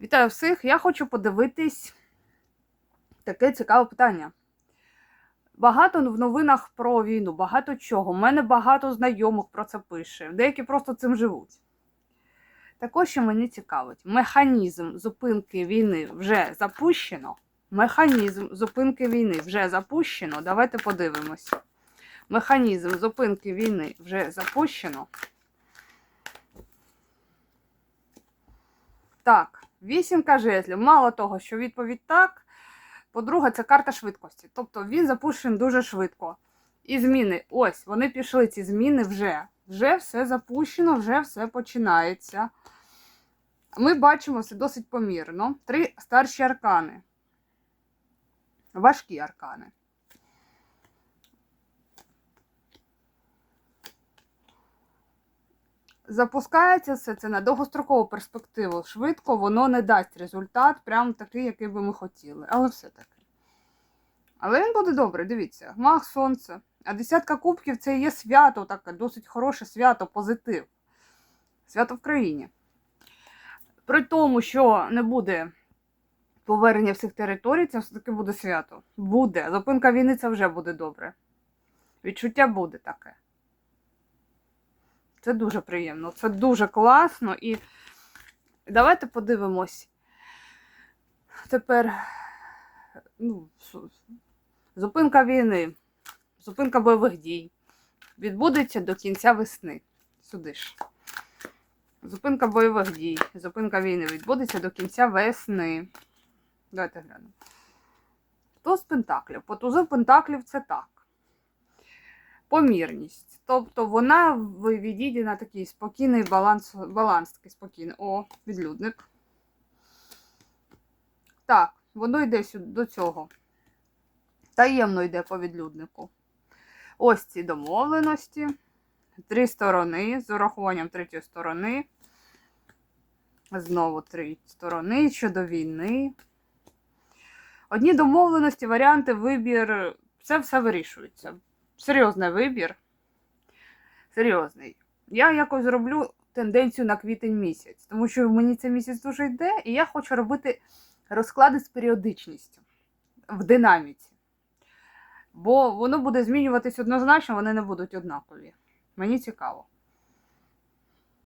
Вітаю всіх! Я хочу подивитись таке цікаве питання. Багато в новинах про війну, багато чого. У мене багато знайомих про це пише. Деякі просто цим живуть. Також, що мені цікавить, механізм зупинки війни вже запущено. Механізм зупинки війни вже запущено. Давайте подивимось. Механізм зупинки війни вже запущено. Так, вісімка жезлів. Мало того, що відповідь так. По-друге, це карта швидкості. Тобто він запущений дуже швидко. І зміни. Ось, вони пішли, ці зміни вже. Вже все запущено, вже все починається. Ми бачимо це досить помірно. Три старші аркани. Важкі аркани. Запускається все це на довгострокову перспективу. Швидко воно не дасть результат, прям такий, який би ми хотіли. Але все-таки. Але він буде добрий, дивіться. Мах сонце. А десятка кубків це є свято, таке досить хороше свято, позитив. Свято в країні. При тому, що не буде повернення всіх територій, це все-таки буде свято. Буде. Зупинка війни це вже буде добре. Відчуття буде таке. Це дуже приємно, це дуже класно. І давайте подивимось. Тепер ну, зупинка війни, зупинка бойових дій відбудеться до кінця весни. Сюди ж. Зупинка бойових дій, зупинка війни відбудеться до кінця весни. Давайте глянемо. Туз пентаклів. По тузу пентаклів це так помірність. Тобто вона відійде на такий спокійний баланс, баланс такий спокійний. О, відлюдник. Так, воно йде сюди до цього. Таємно йде по відлюднику. Ось ці домовленості. Три сторони з урахуванням третьої сторони. Знову три сторони щодо війни. Одні домовленості, варіанти, вибір. Це все вирішується серйозний вибір. Серйозний. Я якось зроблю тенденцію на квітень місяць, тому що мені цей місяць дуже йде, і я хочу робити розклади з періодичністю в динаміці. Бо воно буде змінюватись однозначно, вони не будуть однакові. Мені цікаво.